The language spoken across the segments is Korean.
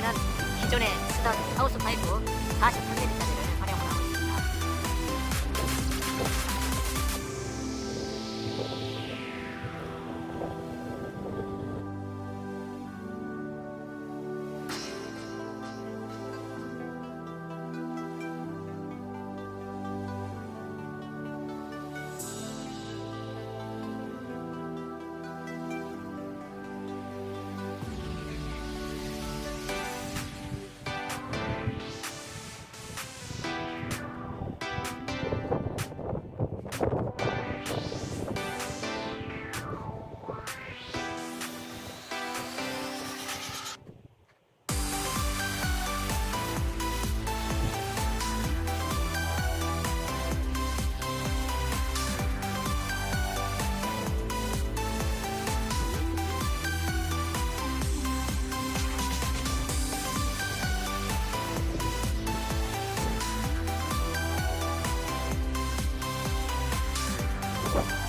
되는 기존에 쓰던 하우스 파이프 43mm завтра.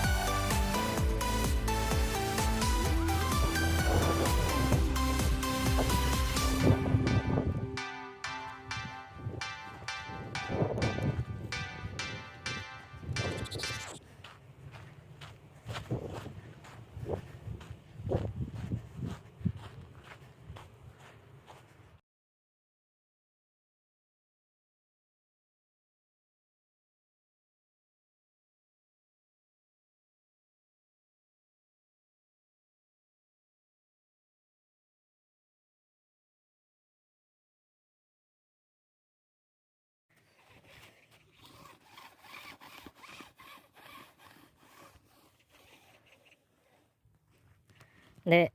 네.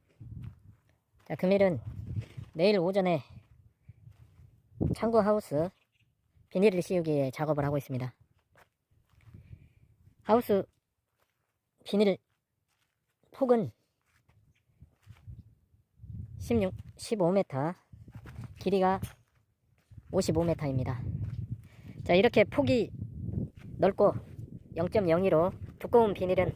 자, 금일은 내일 오전에 창고 하우스 비닐을 씌우기 작업을 하고 있습니다. 하우스 비닐 폭은 16, 15m, 길이가 55m입니다. 자, 이렇게 폭이 넓고 0.02로 두꺼운 비닐은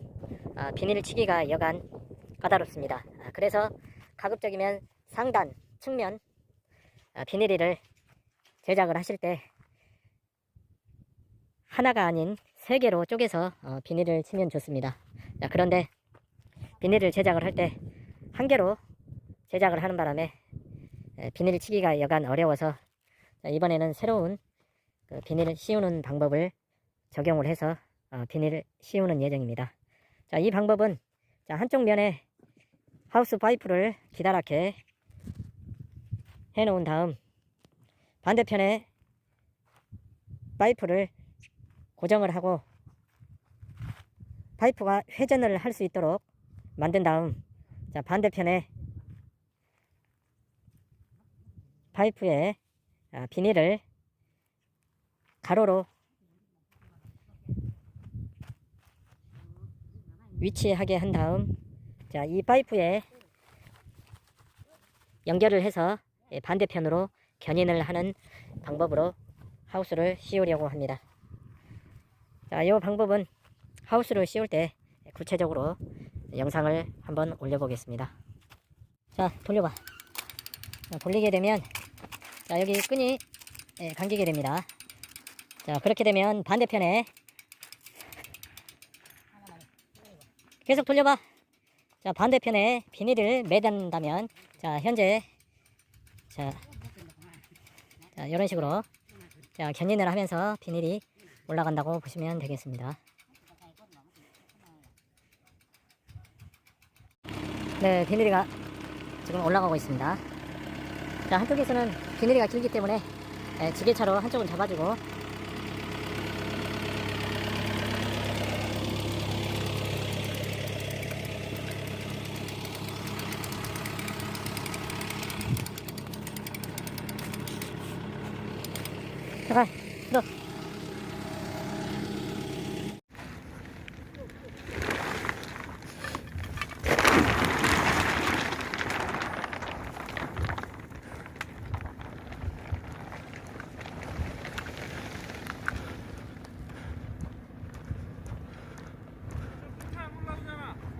아, 비닐 치기가 여간 까다롭습니다. 아, 그래서 가급적이면 상단, 측면 아, 비닐을 제작을 하실 때 하나가 아닌 세 개로 쪼개서 어, 비닐을 치면 좋습니다. 자, 그런데 비닐을 제작을 할 때 한 개로 제작을 하는 바람에 에, 비닐 치기가 여간 어려워서 자, 이번에는 새로운 그 비닐을 씌우는 방법을 적용을 해서 어, 비닐을 씌우는 예정입니다. 자, 이 방법은 자, 한쪽 면에 하우스 파이프를 기다랗게 해 놓은 다음 반대편에 파이프를 고정을 하고 파이프가 회전을 할 수 있도록 만든 다음 자 반대편에 파이프에 아, 비닐을 가로로 위치하게 한 다음 자, 이 파이프에 연결을 해서 예, 반대편으로 견인을 하는 방법으로 하우스를 씌우려고 합니다. 자, 이 방법은 하우스를 씌울 때 구체적으로 영상을 한번 올려보겠습니다. 자, 돌려봐. 자, 돌리게 되면 자, 여기 끈이 예, 감기게 됩니다. 자, 그렇게 되면 반대편에 계속 돌려봐. 자 반대편에 비닐을 매단다면 자 현재 자, 자 이런 식으로 자 견인을 하면서 비닐이 올라간다고 보시면 되겠습니다. 네 비닐이가 지금 올라가고 있습니다. 자 한쪽에서는 비닐이가 길기 때문에 예, 지게차로 한쪽은 잡아주고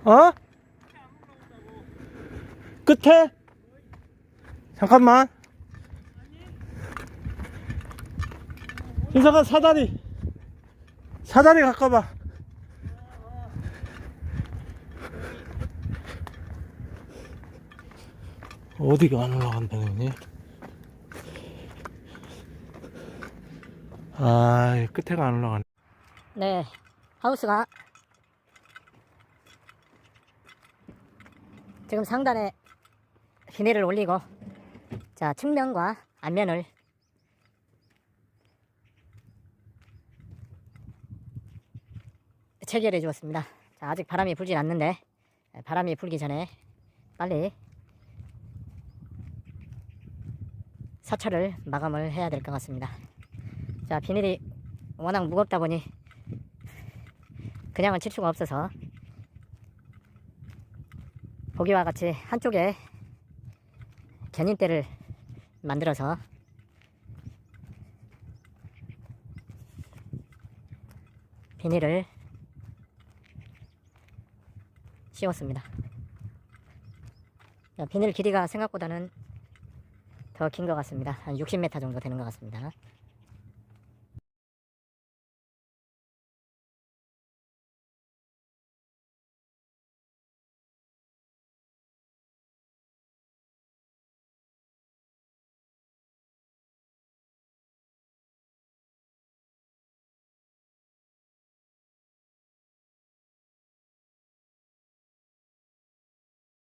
어? 끝에? 잠깐만. 인사가 사다리. 사다리 가까봐. 어디가 안 올라간다는 거니? 아, 끝에가 안 올라가네. 네, 하우스가 지금 상단에 비닐을 올리고 자 측면과 앞면을 체결해 주었습니다. 자, 아직 바람이 불진 않는데 에, 바람이 불기 전에 빨리 사철을 마감을 해야 될 것 같습니다. 자 비닐이 워낙 무겁다 보니 그냥은 칠 수가 없어서 보기와 같이 한쪽에 견인대를 만들어서 비닐을 씌웠습니다. 자, 비닐 길이가 생각보다는 더 긴 것 같습니다. 한 60m 정도 되는 것 같습니다.